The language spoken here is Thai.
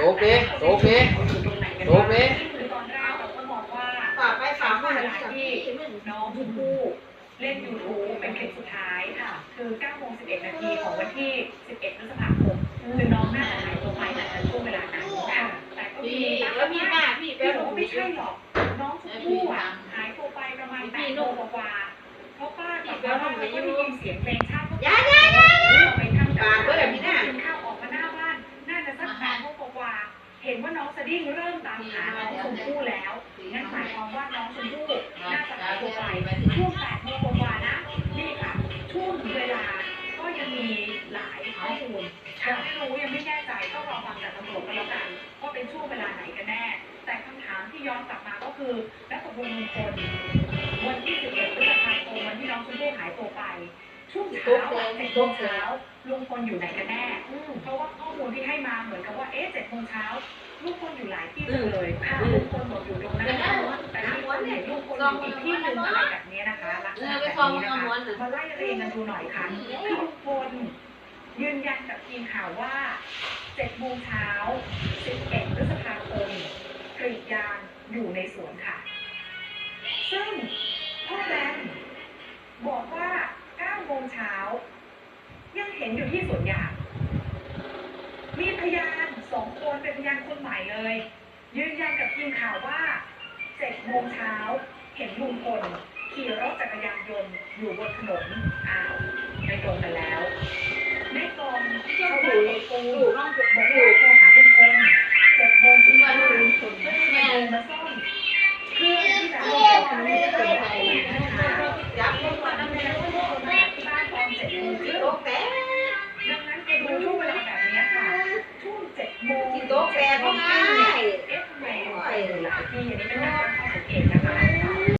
โตเปโตเปโตเป๊ะคือตอนแรกเราก็มองว่าฝากไปฝากมาที่น้องคู่เล่นยูทูบเป็นคลิปสุดท้ายค่ะ คือ9โมง11 นาทีของวันที่ 11 พฤษภาคมคือน้องน่าจะหายตัวไปแต่ช่วงเวลานั้นค่ะแต่ก็มีพี่แล้วมีหน้าพี่แปลว่าไม่ใช่หรอก น้องชมพู่อะหายตัวไปประมาณ8โมงกว่าเพราะป้ากลับมาบ้านแล้วก็ได้ยินเสียงเพลงชาติ ว่าน้องสดิ้งเริ่มตามหาน้องชมพู่แล้วงั้นหมายความว่าน้องชมพู่น่าจะหายตัวไปช่วงแปดโมงกว่าๆนะนี่ค่ะช่วงเวลาก็ยังมีหลายข้อมูลยังไม่รู้ยังไม่แน่ใจต้องรอฟังจากตำรวจก็แล้วกันว่าเป็นช่วงเวลาไหนกันแน่ แต่คำถามที่ย้อนกลับมาก็คือแล้วตกลงลุงพลวันที่11พฤษภาคมวันที่น้องชมพู่หายตัวไปช่วงเช้าอะเจ็ดโมงเช้าลุงพลอยู่ไหนกันแน่เพราะว่าข้อมูลที่ให้มาเหมื อนกับว่าเอ๊ะเจ็ดโมงเช้าลูกคนอยู่หลายที่จังเลยค่ะลูกคนบอกอยู่ตรงนั้นนะแต่ที่ว่าเนี่ยลูกคนอยู่อีกที่หนึ่งอะไรแบบนี้นะคะลักษเอณะอแบไปบฟ้องนี้มึงนะเอาคะม้วนน่ะมาไล่เรียงกันดูหน่อยค่ะคือลุงพลยืนยันกับทีมข่าวว่าเจ็ดโมงเช้าสิบเอ็ดพฤษภาคมกรีดยางอยู่ในสวนค่ะ ซึ่งพ่อแบมบอกว่าเก้าโมงเช้ายังเห็นอยู่ที่สวนยางมี พยานสองคนเป็นพยานคนใหม่เลย ยืนยันกับทีมข่าวว่าเจ็ดโมงเช้าเห็นลุงพลขี่รถจักรยานยนต์อยู่บนถนนอ้าวไม่ตรงกันแล้วในกองชาวบ้านกปูอยู่ร่องจุดบอกอว่ายู่โทรหาลุงพลเจ็ดโมงสิบห้าว่าเพื่ลุองพลที่จะเดินมาซ่อม แปดก็ง่าย